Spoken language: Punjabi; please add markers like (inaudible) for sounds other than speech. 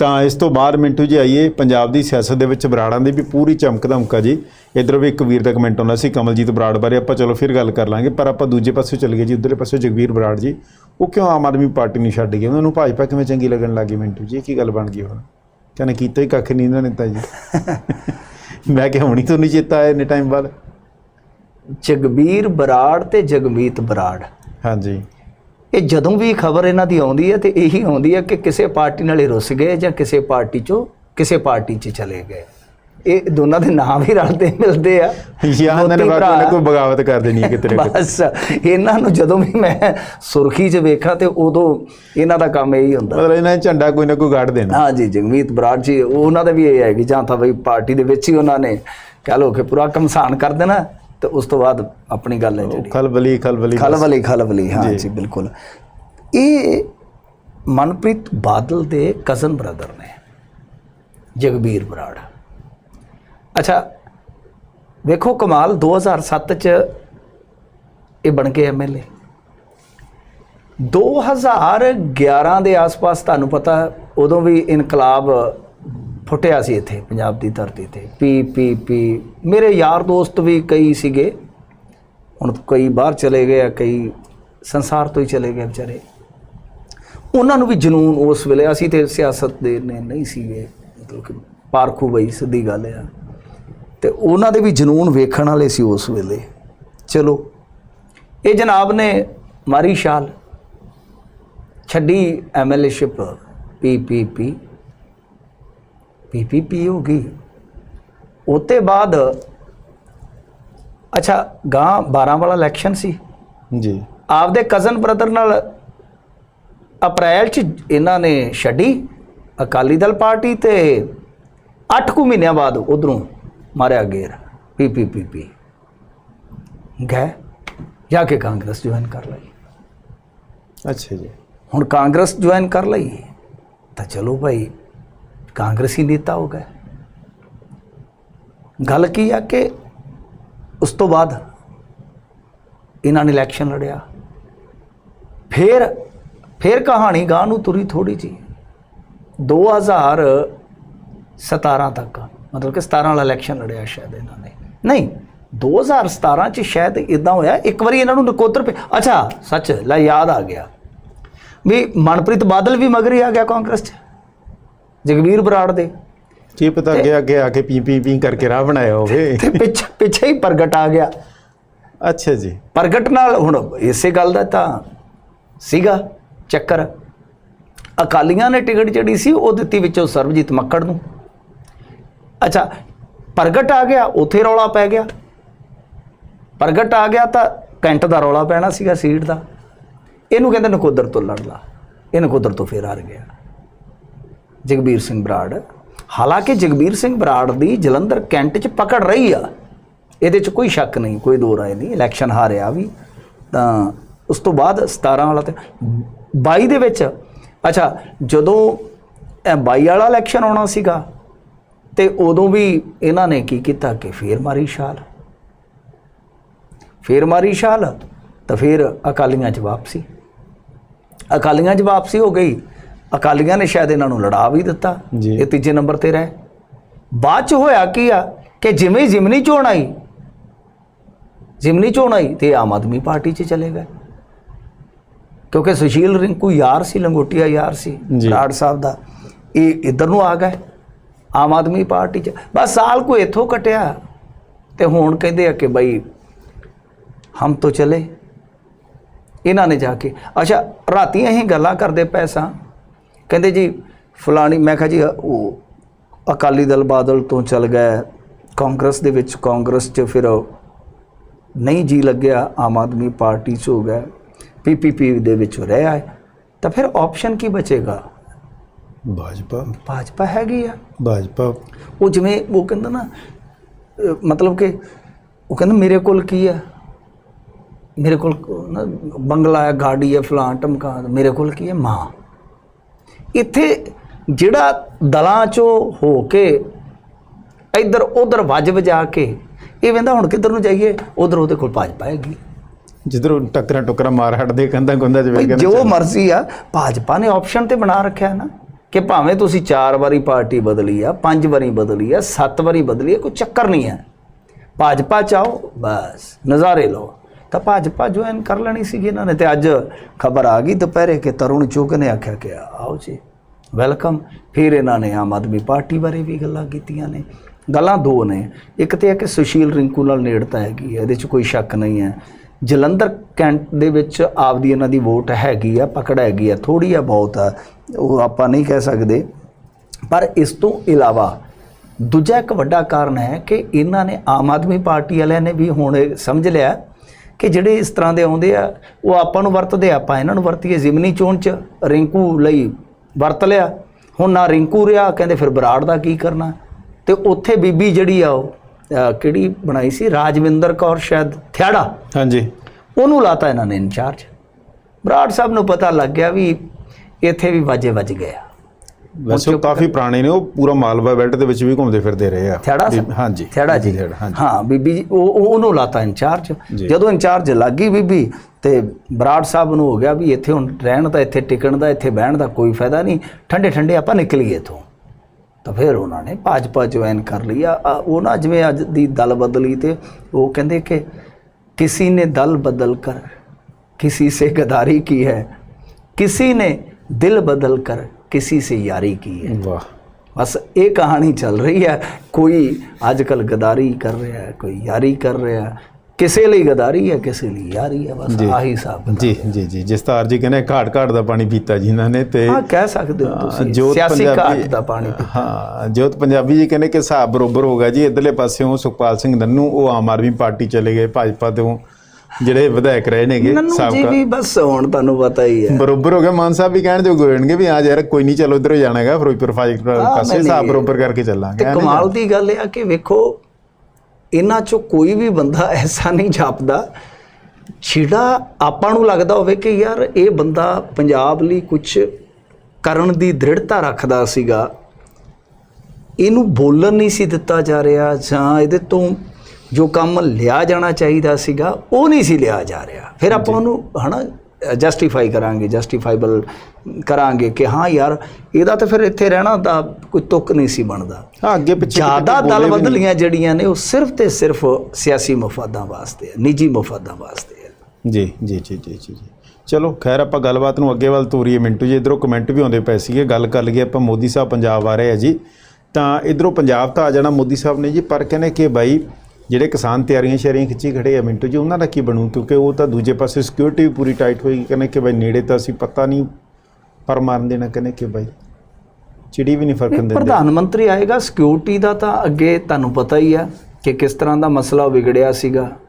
ਤਾਂ ਇਸ ਤੋਂ ਬਾਅਦ ਮਿੰਟੂ ਜੀ ਆਈਏ ਪੰਜਾਬ ਦੀ ਸਿਆਸਤ ਦੇ ਵਿੱਚ ਬਰਾੜਾਂ ਦੀ ਵੀ ਪੂਰੀ ਚਮਕ ਧਮਕਾ ਜੀ। ਇਧਰ ਵੀ ਇੱਕ ਵੀਰ ਦਾ ਕਮੈਂਟ ਆਉਂਦਾ ਸੀ ਕਮਲਜੀਤ ਬਰਾੜ ਬਾਰੇ ਆਪਾਂ ਚਲੋ ਫਿਰ ਗੱਲ ਕਰ ਲਾਂਗੇ ਪਰ ਆਪਾਂ ਦੂਜੇ ਪਾਸੇ ਚੱਲ ਗਏ ਜੀ ਉਧਰਲੇ ਪਾਸੇ ਜਗਵੀਰ ਬਰਾੜ ਜੀ। ਉਹ ਕਿਉਂ ਆਮ ਆਦਮੀ ਪਾਰਟੀ ਨੂੰ ਛੱਡ ਗਏ? ਉਹਨਾਂ ਨੂੰ ਭਾਜਪਾ ਕਿਵੇਂ ਚੰਗੀ ਲੱਗਣ ਲੱਗੀ ਮਿੰਟੂ ਜੀ? ਕੀ ਗੱਲ ਬਣ ਗਈ ਹੁਣ? ਕਹਿੰਦੇ ਕੀਤਾ ਹੀ ਕੱਖ ਨਹੀਂ ਇਹਨਾਂ ਨੇ ਤਾਂ ਜੀ। (laughs) ਮੈਂ ਕਿਹਾ ਹੁਣੀ ਤੋਂ ਨਹੀਂ ਚੇਤਾ ਆਇਆ ਇੰਨੇ ਟਾਈਮ ਬਾਅਦ? ਜਗਬੀਰ ਬਰਾੜ ਤੇ ਜਗਮੀਤ ਬਰਾੜ। ਹਾਂਜੀ। ਇਹ ਜਦੋਂ ਵੀ ਖਬਰ ਇਹਨਾਂ ਦੀ ਆਉਂਦੀ ਹੈ ਤੇ ਇਹੀ ਆਉਂਦੀ ਹੈ ਕਿ ਕਿਸੇ ਪਾਰਟੀ ਨਾਲ ਹੀ ਰੁੱਸ ਗਏ ਜਾਂ ਕਿਸੇ ਪਾਰਟੀ ਚੋਂ ਕਿਸੇ ਪਾਰਟੀ 'ਚ ਚਲੇ ਗਏ। ਇਹ ਦੋਨਾਂ ਦੇ ਨਾਮ ਹੀ ਰਲਦੇ ਮਿਲਦੇ ਆ। ਜਾਂ ਉਹਨਾਂ ਨੇ ਭਰਾ। ਕੋਈ ਬਗਾਵਤ ਕਰ ਦੇਣੀ ਹੈ ਕਿਤੇ ਨਾ ਕਿਤੇ। ਬਸ ਇਹਨਾਂ ਨੂੰ ਜਦੋਂ ਵੀ ਮੈਂ ਸੁਰਖੀ 'ਚ ਵੇਖਾਂ ਤੇ ਉਦੋਂ ਇਹਨਾਂ ਦਾ ਕੰਮ ਇਹੀ ਹੁੰਦਾ। ਮਤਲਬ ਇਹਨਾਂ ਨੇ ਝੰਡਾ ਕੋਈ ਨਾ ਕੋਈ ਗਾੜ ਦੇਣਾ। ਹਾਂ ਜੀ ਜਗਮੀਤ ਬਰਾੜ ਜੀ ਉਹਨਾਂ ਦਾ ਵੀ ਇਹ ਹੈ ਕਿ ਜਾਂ ਤਾਂ ਬਈ ਪਾਰਟੀ ਦੇ ਵਿੱਚ ਹੀ ਉਹਨਾਂ ਨੇ ਕਹਿ ਲੋ ਕਿ ਪੂਰਾ ਕਮਸਾਨ ਕਰ ਦੇਣਾ। ਤੇ ਉਸ ਤੋਂ ਬਾਅਦ ਆਪਣੀ ਗੱਲ ਹੈ ਜਿਹੜੀ। ਖਲਬਲੀ ਖਲਬਲੀ ਖਲਵਲੀ ਖਲਵਲੀ ਹਾਂ ਜੀ। ਬਿਲਕੁਲ। ਇਹ ਮਨਪ੍ਰੀਤ ਬਾਦਲ ਦੇ ਕਜ਼ਨ ਬ੍ਰਦਰ ਨੇ ਜਗਬੀਰ ਬਰਾੜ। ਅੱਛਾ ਵੇਖੋ ਕਮਾਲ 2007 ਚ ਇਹ ਬਣ ਕੇ ਐਮਐਲਏ 2011 ਦੇ ਆਸ-ਪਾਸ ਤੁਹਾਨੂੰ ਪਤਾ ਉਦੋਂ ਵੀ ਇਨਕਲਾਬ ਫੁੱਟਿਆ ਸੀ ਇੱਥੇ, ਪੰਜਾਬ ਦੀ ਧਰਤੀ ਤੇ। ਪੀ ਪੀ ਪੀ। ਮੇਰੇ ਯਾਰ ਦੋਸਤ ਵੀ ਕਈ ਸੀਗੇ। ਹੁਣ ਕਈ ਬਾਹਰ ਚਲੇ ਗਏ ਆ, ਕਈ ਸੰਸਾਰ ਤੋਂ ਹੀ ਚਲੇ ਗਏ ਵਿਚਾਰੇ। ਉਹਨਾਂ ਨੂੰ ਵੀ ਜਨੂਨ ਉਸ ਵੇਲੇ, ਅਸੀਂ ਤੇ ਸਿਆਸਤ ਦੇ ਨੇ ਨਹੀਂ ਸੀਗੇ। ਮਤਲਬ ਕਿ ਪਾਰਖੂ ਬਈ, ਸਿੱਧੀ ਗੱਲ ਆ। ਤੇ ਉਹਨਾਂ ਦੇ ਵੀ ਜਨੂਨ ਵੇਖਣ ਵਾਲੇ ਸੀ ਉਸ ਵੇਲੇ। ਚਲੋ, ਇਹ ਜਨਾਬ ਨੇ ਮਾਰੀ ਸ਼ਾਲ ਛੱਡੀ ਐਮਐਲਏਸ਼ਿਪ ਪੀ ਪੀ ਪੀ। ਪੀ ਪੀ ਪੀ ਹੋ ਗਈ। ਉਤੇ ਬਾਅਦ ਅੱਛਾ ਗਾਂ 12 ਵਾਲਾ ਇਲੈਕਸ਼ਨ ਸੀ। ਜੀ। ਆਪਦੇ ਕਜ਼ਨ ਬ੍ਰਦਰ ਨਾਲ ਅਪ੍ਰੈਲ ਚ ਇਹਨਾਂ ਨੇ ਛੱਡੀ ਅਕਾਲੀ ਦਲ ਪਾਰਟੀ ਤੇ 8 ਕੁ ਮਹੀਨਿਆਂ ਬਾਅਦ ਉਧਰੋਂ ਮਾਰਿਆ ਗੇਰ ਪੀ ਪੀ ਪੀ ਪੀ। ਗਏ ਜਾ ਕੇ ਕਾਂਗਰਸ ਜੁਆਇਨ ਕਰ ਲਈ। ਅੱਛਾ ਜੀ। ਹੁਣ ਕਾਂਗਰਸ ਜੁਆਇਨ ਕਰ ਲਈ ਤਾਂ ਚਲੋ ਭਾਈ ਕਾਂਗਰਸੀ ਨੇਤਾ ਹੋ ਗਏ। ਗੱਲ ਕੀ ਆ ਕਿ ਉਸ ਤੋਂ ਬਾਅਦ ਇਹਨਾਂ ਨੇ ਇਲੈਕਸ਼ਨ ਲੜਿਆ। ਫਿਰ ਫਿਰ ਕਹਾਣੀ ਗਾਂ ਨੂੰ ਤੁਰੀ ਥੋੜੀ ਜੀ 2017 ਤੱਕ, ਮਤਲਬ ਕਿ 17 ਵਾਲਾ ਇਲੈਕਸ਼ਨ ਲੜਿਆ ਸ਼ਾਇਦ ਇਹਨਾਂ ਨੇ। ਨਹੀਂ 2017 ਚ ਸ਼ਾਇਦ ਇਦਾਂ ਹੋਇਆ, ਇੱਕ ਵਾਰੀ ਇਹਨਾਂ ਨੂੰ ਨਕੋਦਰ ਪੇ ਅੱਛਾ, ਸੱਚ, ਲੈ ਯਾਦ ਆ ਗਿਆ। ਵੀ ਮਨਪ੍ਰੀਤ ਬਾਦਲ ਵੀ ਮਗਰੀ ਆ ਗਿਆ ਕਾਂਗਰਸ ਚ। ਜਗਵੀਰ ਬਰਾੜ ਦੇ। ਕੀ ਪਤਾ ਅੱਗੇ ਅੱਗੇ ਆ ਕੇ ਪੀ ਪੀ ਪੀ ਕਰਕੇ ਰਾਹ ਬਣਾਇਆ ਹੋਵੇ। ਤੇ ਪਿੱਛੇ ਪਿੱਛੇ ਹੀ ਪ੍ਰਗਟ ਆ ਗਿਆ। ਅੱਛਾ ਜੀ। ਪ੍ਰਗਟ ਨਾਲ ਹੁਣ ਇਸੇ ਗੱਲ ਦਾ ਤਾਂ ਸੀਗਾ ਚੱਕਰ। ਅਕਾਲੀਆਂ ਨੇ ਟਿਕਟ ਜਿਹੜੀ ਸੀ ਉਹ ਦਿੱਤੀ ਵਿੱਚੋਂ ਸਰਬਜੀਤ ਮੱਕੜ ਨੂੰ। ਅੱਛਾ ਪ੍ਰਗਟ ਆ ਗਿਆ ਉਥੇ ਰੌਲਾ ਪੈ ਗਿਆ। ਪ੍ਰਗਟ ਆ ਗਿਆ ਤਾਂ ਕੈਂਟ ਦਾ ਰੌਲਾ ਪੈਣਾ ਸੀਗਾ ਸੀਟ ਦਾ। ਇਹਨੂੰ ਕਹਿੰਦੇ ਨਕੋਦਰ ਤੋਂ ਲੜ ਲਾ। ਇਹ ਨਕੋਦਰ ਤੋਂ ਫੇਰ ਹਾਰ ਗਿਆ। ਜਗਬੀਰ ਸਿੰਘ ਬਰਾੜ। ਹਾਲਾਂਕਿ ਜਗਬੀਰ ਸਿੰਘ ਬਰਾੜ ਦੀ ਜਲੰਧਰ ਕੈਂਟ 'ਚ ਪਕੜ ਰਹੀ ਆ। ਇਹਦੇ 'ਚ ਕੋਈ ਸ਼ੱਕ ਨਹੀਂ, ਕੋਈ ਦੋ ਰਾਏ ਨਹੀਂ, ਇਲੈਕਸ਼ਨ ਹਾਰਿਆ ਵੀ। ਤਾਂ ਉਸ ਤੋਂ ਬਾਅਦ 17 ਵਾਲਾ ਤੇ 22 ਦੇ ਵਿੱਚ, ਅੱਛਾ, ਜਦੋਂ ਇਹ 22 ਵਾਲਾ ਇਲੈਕਸ਼ਨ ਆਉਣਾ ਸੀਗਾ, ਤੇ ਉਦੋਂ ਵੀ ਇਹਨਾਂ ਨੇ ਕੀ ਕੀਤਾ ਕਿ ਫੇਰ ਮਾਰੀ ਛਾਲ। ਫੇਰ ਮਾਰੀ ਛਾਲ, ਤਾਂ ਫਿਰ ਅਕਾਲੀਆਂ 'ਚ ਵਾਪਸੀ। ਅਕਾਲੀਆਂ 'ਚ ਵਾਪਸੀ ਹੋ ਗਈ। ਅਕਾਲੀਆਂ ਨੇ ਸ਼ਾਇਦ ਇਹਨਾਂ ਨੂੰ ਲੜਾ ਵੀ ਦਿੱਤਾ। ਇਹ ਤੀਜੇ ਨੰਬਰ ਤੇ ਰਹੇ। ਬਾਅਦ 'ਚ ਹੋਇਆ ਕੀ ਆ ਕਿ ਜਿਵੇਂ ਜ਼ਿਮਨੀ ਚੋਣ ਆਈ ਜ਼ਿਮਨੀ ਚੋਣ ਆਈ ਤੇ ਆਮ ਆਦਮੀ ਪਾਰਟੀ 'ਚ ਚਲੇ ਗਏ। ਕਿਉਂਕਿ ਸੁਸ਼ੀਲ ਰਿੰਕੂ ਯਾਰ ਸੀ ਲੰਗੋਟੀਆ ਯਾਰ ਸੀ ਜੀ। ਬਰਾੜ ਸਾਹਿਬ ਦਾ। ਇਹ ਇੱਧਰ ਨੂੰ ਆ ਗਏ ਆਮ ਆਦਮੀ ਪਾਰਟੀ 'ਚ। ਬਸ ਸਾਲ ਕੋ ਇੱਥੋਂ ਕਟਿਆ ਤੇ ਹੁਣ ਕਹਿੰਦੇ ਆ ਕਿ ਬਈ ਹਮ ਤੋਂ ਚਲੇ। ਇਹਨਾਂ ਨੇ ਜਾ ਕੇ। ਅੱਛਾ ਰਾਤੀ ਅਸੀਂ ਗੱਲਾਂ ਕਰਦੇ ਪਏ ਸਾਂ। ਕਹਿੰਦੇ ਜੀ ਫਲਾਣੀ ਮੈਂ ਕਿਹਾ ਜੀ ਉਹ ਅਕਾਲੀ ਦਲ ਬਾਦਲ ਤੋਂ ਚੱਲ ਗਏ ਕਾਂਗਰਸ ਦੇ ਵਿੱਚ ਕਾਂਗਰਸ 'ਚ ਫਿਰ ਨਹੀਂ ਜੀ ਲੱਗਿਆ ਆਮ ਆਦਮੀ ਪਾਰਟੀ 'ਚ ਹੋ ਗਿਆ ਪੀਪੀਪੀ ਦੇ ਵਿੱਚ ਰਹਿ ਆਏ। ਤਾਂ ਫਿਰ ਆਪਸ਼ਨ ਕੀ ਬਚੇਗਾ? ਭਾਜਪਾ। ਭਾਜਪਾ ਹੈਗੀ ਆ। ਭਾਜਪਾ। ਉਹ ਜਿਵੇਂ ਉਹ ਕਹਿੰਦਾ ਨਾ ਮਤਲਬ ਕਿ ਉਹ ਕਹਿੰਦਾ ਮੇਰੇ ਕੋਲ ਕੀ ਆ? ਮੇਰੇ ਕੋਲ ਬੰਗਲਾ ਹੈ ਗਾੜੀ ਹੈ ਫਲਾਂ ਟਮਕਾ ਮੇਰੇ ਕੋਲ ਕੀ ਹੈ ਮਾਂ। ਇੱਥੇ ਜਿਹੜਾ ਦਲਾਂ ਚੋਂ ਹੋ ਕੇ ਇੱਧਰ ਉਧਰ ਵੱਜ ਵਜਾ ਕੇ ਇਹ ਕਹਿੰਦਾ ਹੁਣ ਕਿੱਧਰ ਨੂੰ ਜਾਈਏ ਉਧਰ ਉਹਦੇ ਕੋਲ ਭਾਜਪਾ ਹੈਗੀ। ਜਿੱਧਰੋਂ ਟੱਕਰਾਂ ਟੁਕਰਾਂ ਮਾਰ ਹਟਦੇ ਕੰਦਾ ਗੁੰਦਾ ਜਿਵੇਂ ਕਹਿੰਦੇ ਜੋ ਮਰਜ਼ੀ ਆ ਭਾਜਪਾ ਨੇ ਆਪਸ਼ਨ ਤੇ ਬਣਾ ਰੱਖਿਆ ਨਾ ਕਿ ਭਾਵੇਂ ਤੁਸੀਂ ਚਾਰ ਵਾਰੀ ਪਾਰਟੀ ਬਦਲੀ ਆ ਪੰਜ ਵਾਰੀ ਬਦਲੀ ਆ ਸੱਤ ਵਾਰੀ ਬਦਲੀ ਆ ਕੋਈ ਚੱਕਰ ਨਹੀਂ ਹੈ। ਭਾਜਪਾ ਚਾਓ ਬਸ ਨਜ਼ਾਰੇ ਲਓ। ਤਾਂ ਭਾਜਪਾ ਜੁਆਇਨ ਕਰ ਲੈਣੀ ਸੀਗੀ ਇਹਨਾਂ ਨੇ ਤੇ ਅੱਜ ਖਬਰ ਆ ਗਈ ਦੁਪਹਿਰੇ ਕਿ ਤਰੁਣ ਚੁੱਗ ਨੇ ਆਖਿਆ ਕਿ ਆਓ ਜੀ ਵੈਲਕਮ ਫਿਰ ਇਹਨਾਂ ਨੇ ਆਮ ਆਦਮੀ ਪਾਰਟੀ ਬਾਰੇ ਵੀ ਗੱਲਾਂ ਕੀਤੀਆਂ ਨੇ। ਗੱਲਾਂ ਦੋ ਨੇ। ਇੱਕ ਤੇ ਹੈ ਕਿ ਸੁਸ਼ੀਲ ਰਿੰਕੂ ਨਾਲ ਨੇੜਤਾ ਹੈਗੀ ਹੈ, ਇਹਦੇ 'ਚ ਕੋਈ ਸ਼ੱਕ ਨਹੀਂ ਹੈ। ਜਲੰਧਰ ਕੈਂਟ ਦੇ ਵਿੱਚ ਆਪਦੀ ਇਹਨਾਂ ਦੀ ਵੋਟ ਹੈਗੀ ਆ, ਪਕੜ ਹੈਗੀ ਆ ਥੋੜੀ ਆ ਬਹੁਤ ਆ, ਉਹ ਆਪਾਂ ਨਹੀਂ ਕਹਿ ਸਕਦੇ। ਪਰ ਇਸ ਤੋਂ ਇਲਾਵਾ ਦੂਜਾ ਇੱਕ ਵੱਡਾ ਕਾਰਨ ਹੈ ਕਿ ਇਹਨਾਂ ਨੇ ਆਮ ਆਦਮੀ ਪਾਰਟੀ ਵਾਲਿਆਂ ਨੇ ਵੀ ਹੁਣ ਇਹ ਸਮਝ ਲਿਆ ਕਿ ਜਿਹੜੇ ਇਸ ਤਰ੍ਹਾਂ ਦੇ ਆਉਂਦੇ ਆ ਉਹ ਆਪਾਂ ਨੂੰ ਵਰਤਦੇ ਆਪਾਂ ਇਹਨਾਂ ਨੂੰ ਵਰਤੀਏ। ਜ਼ਿਮਨੀ ਚੋਣ ਚ ਰਿੰਕੂ ਲਈ ਵਰਤ ਲਿਆ। ਹੁਣ ਨਾ ਰਿੰਕੂ ਰਿਹਾ ਕਹਿੰਦੇ ਫਿਰ ਬਰਾੜ ਦਾ ਕੀ ਕਰਨਾ? ਤੇ ਉੱਥੇ ਬੀਬੀ ਜਿਹੜੀ ਆ ਉਹ ਕਿਹੜੀ ਬਣਾਈ ਸੀ? ਰਾਜਵਿੰਦਰ ਕੌਰ ਸ਼ਾਇਦ ਥਿਆੜਾ। ਹਾਂਜੀ। ਉਹਨੂੰ ਲਾਤਾ ਇਹਨਾਂ ਨੇ ਇੰਚਾਰਜ। ਬਰਾੜ ਸਾਹਿਬ ਨੂੰ ਪਤਾ ਲੱਗ ਗਿਆ ਵੀ ਇੱਥੇ ਵੀ ਵਾਜੇ ਵੱਜ ਗਏ ਆ। ਵੈਸੇ ਉਹ ਕਾਫੀ ਪੁਰਾਣੇ ਨੇ ਉਹ ਪੂਰਾ ਮਾਲਵਾ ਬੈਲਟ ਦੇ ਵਿੱਚ ਵੀ ਘੁੰਮਦੇ ਫਿਰਦੇ ਰਹੇ ਆ। ਥੜਾ ਹਾਂਜੀ ਥੜਾ ਜੀ। ਹਾਂ ਬੀਬੀ ਜੀ ਉਹ ਉਹਨੂੰ ਲਾਤਾ ਇੰਚਾਰਜ। ਜਦੋਂ ਇੰਚਾਰਜ ਲੱਗੀ ਬੀਬੀ ਤੇ ਬਰਾੜ ਸਾਹਿਬ ਨੂੰ ਹੋ ਗਿਆ ਵੀ ਇੱਥੇ ਹੁਣ ਰਹਿਣ ਦਾ ਇੱਥੇ ਟਿਕਣ ਦਾ ਇੱਥੇ ਬਹਿਣ ਦਾ ਕੋਈ ਫਾਇਦਾ ਨਹੀਂ। ਠੰਡੇ ਠੰਡੇ ਆਪਾਂ ਨਿਕਲੀਏ ਤੋਂ ਤਾਂ ਫਿਰ ਉਹਨਾਂ ਨੇ ਭਾਜਪਾ ਜੁਆਇਨ ਕਰ ਲਿਆ ਉਹ ਨਾ ਜਿਵੇਂ ਅੱਜ ਦੀ ਦਲ ਬਦਲੀ ਤੇ ਉਹ ਕਹਿੰਦੇ ਕਿ ਕਿਸੇ ਨੇ ਦਲ ਬਦਲ ਕਰ ਕਿਸੇ ਸੇ ਗਦਾਰੀ ਕੀ ਹੈ? ਕਿਸੇ ਨੇ ਦਿਲ ਬਦਲ ਕਰ किसी से यारी की है ਵਾਹ ਬਸ ਇਹ ਕਹਾਣੀ ਚੱਲ ਰਹੀ ਹੈ ਕੋਈ ਅੱਜ ਕੱਲ ਗਦਾਰੀ ਕਰ ਰਿਹਾ ਹੈ ਕੋਈ ਯਾਰੀ ਕਰ ਰਿਹਾ ਹੈ ਕਿਸੇ ਲਈ ਗਦਾਰੀ ਹੈ ਕਿਸੇ ਲਈ ਯਾਰੀ ਹੈ ਬਸ ਜੀ। ਆਹੀ ਹਿਸਾਬ ਜੀ ਜੀ ਜੀ ਜਸਤਾਰ ਜੀ ਕਹਿੰਦੇ ਘਾਟ ਘਾਟ ਦਾ ਪਾਣੀ ਪੀਤਾ ਜੀ ਇਹਨਾਂ ਨੇ ਤੇ ਹਾਂ ਕਹਿ ਸਕਦੇ ਹੋ ਹਾਂ, ਤੁਸੀਂ ਜੋਤ ਸਿਆਸੀ ਪੰਜਾਬੀ- ਘਾਟ ਦਾ ਪਾਣੀ ਹਾਂ ਜੋਤ ਪੰਜਾਬੀ ਜੀ ਕਹਿੰਦੇ ਕਿ ਹਿਸਾਬ ਬਰੋਬਰ ਹੋ ਗਿਆ ਜੀ ਇਧਰਲੇ ਪਾਸਿਓਂ ਸੁਖਪਾਲ ਸਿੰਘ ਨੰਨੂ ਉਹ ਆਮ ਆਦਮੀ ਪਾਰਟੀ ਚਲੇ ਗਏ ਭਾਜਪਾ ਤੋਂ ਜਿਹੜੇ ਵਿਧਾਇਕ ਰਹੇ ਨੇਗੇ ਨੰਨੂ ਜੀ ਵੀ ਬਸ ਹੁਣ ਤੁਹਾਨੂੰ ਪਤਾ ਹੀ ਹੈ ਬਰੋਬਰ ਹੋ ਗਿਆ ਮਾਨ ਸਾਹਿਬ ਵੀ ਕਹਿਣ ਜੋਗੇ ਹੋਣਗੇ ਵੀ ਆ ਯਾਰ ਕੋਈ ਨਹੀਂ ਚਲੋ ਇਧਰੋਂ ਜਾਣਾ ਹੈਗਾ ਫਿਰੋਜ਼ਪੁਰ ਫਾਜ਼ਿਲਕਾ ਹਾਂ, ਪਾਸੇ ਨਹੀਂ। ਬਰੋਬਰ ਕਰਕੇ ਚੱਲਾਂਗੇ ਤੇ ਕਮਾਲ ਦੀ ਗੱਲ ਇਹ ਆ ਕਿ ਵੇਖੋ ਇਹਨਾਂ ਚੋਂ ਕੋਈ ਵੀ ਬੰਦਾ ਐਸਾ ਨਹੀਂ ਜਾਪਦਾ ਜਿਹੜਾ ਆਪਾਂ ਨੂੰ ਲੱਗਦਾ ਹੋਵੇ ਕਿ ਯਾਰ ਇਹ ਬੰਦਾ ਪੰਜਾਬ ਲਈ ਕੁਝ ਕਰਨ ਦੀ ਦ੍ਰਿੜਤਾ ਰੱਖਦਾ ਸੀਗਾ ਇਹਨੂੰ ਬੋਲਣ ਨਹੀਂ ਸੀ ਦਿੱਤਾ ਜਾ ਰਿਹਾ ਜਾਂ ਇਹਦੇ ਤੋਂ ਜੋ ਕੰਮ ਲਿਆ ਜਾਣਾ ਚਾਹੀਦਾ ਸੀਗਾ ਉਹ ਨਹੀਂ ਸੀ ਲਿਆ ਜਾ ਰਿਹਾ। ਫਿਰ ਆਪਾਂ ਉਹਨੂੰ ਹਨਾ ਜਸਟੀਫਾਈ ਕਰਾਂਗੇ ਜਸਟੀਫਾਈਬਲ ਕਰਾਂਗੇ ਕਿ ਹਾਂ ਯਾਰ ਇਹਦਾ ਤਾਂ ਫਿਰ ਇੱਥੇ ਰਹਿਣਾ ਦਾ ਕੋਈ ਤੁੱਕ ਨਹੀਂ ਸੀ ਬਣਦਾ। ਹਾਂ ਅੱਗੇ ਪਿੱਛੇ ਜ਼ਿਆਦਾ ਦਲ। ਬਦਲੀਆਂ ਜਿਹੜੀਆਂ ਨੇ ਉਹ ਸਿਰਫ ਤੇ ਸਿਰਫ ਸਿਆਸੀ ਮਫਾਦਾਂ ਵਾਸਤੇ ਹੈ ਨਿੱਜੀ ਮਫਾਦਾਂ ਵਾਸਤੇ ਹੈ ਜੀ ਜੀ ਜੀ ਜੀ ਜੀ ਜੀ। ਚਲੋ ਖੈਰ ਆਪਾਂ ਗੱਲਬਾਤ ਨੂੰ ਅੱਗੇ ਵੱਲ ਤੋਰੀਏ ਮਿੰਟੂ ਜੀ ਇਧਰੋਂ ਕਮੈਂਟ ਵੀ ਆਉਂਦੇ ਪਏ ਸੀਗੇ ਗੱਲ ਕਰ ਲਈਏ ਆਪਾਂ ਮੋਦੀ ਸਾਹਿਬ ਪੰਜਾਬ ਆ ਰਹੇ ਆ ਜੀ। ਤਾਂ ਇਧਰੋਂ ਪੰਜਾਬ ਤਾਂ ਆ ਜਾਣਾ ਮੋਦੀ ਸਾਹਿਬ ਨੇ ਜੀ ਪਰ ਕਹਿੰਦੇ ਕਿ ਬਾਈ ਜਿਹੜੇ ਕਿਸਾਨ ਤਿਆਰੀਆਂ ਸ਼ੇਰੀਆਂ ਖਿੱਚੀ ਖੜੇ ਆ ਮਿੰਟੂ ਜੀ ਉਹਨਾਂ ਦਾ ਕੀ ਬਣੂ? ਕਿਉਂਕਿ ਉਹ ਤਾਂ ਦੂਜੇ ਪਾਸੇ ਸਿਕਿਉਰਿਟੀ ਵੀ ਪੂਰੀ ਟਾਈਟ ਹੋਏਗੀ ਕਹਿੰਦੇ ਕਿ ਬਾਈ ਨੇੜੇ ਤਾਂ ਅਸੀਂ ਪਤਾ ਨਹੀਂ ਪਰ ਮਾਰਨ ਦੇਣਾ ਕਹਿੰਦੇ ਕਿ ਬਾਈ ਚਿੜੀ ਵੀ ਨਹੀਂ ਫਰਕਣ ਦਿੰਦੇ। ਪ੍ਰਧਾਨ ਮੰਤਰੀ ਆਏਗਾ ਸਿਕਿਉਰਿਟੀ ਦਾ ਤਾਂ ਅੱਗੇ ਤੁਹਾਨੂੰ ਪਤਾ ਹੀ ਆ ਕਿ ਕਿਸ ਤਰ੍ਹਾਂ ਦਾ ਮਸਲਾ ਵਿਗੜਿਆ ਸੀਗਾ।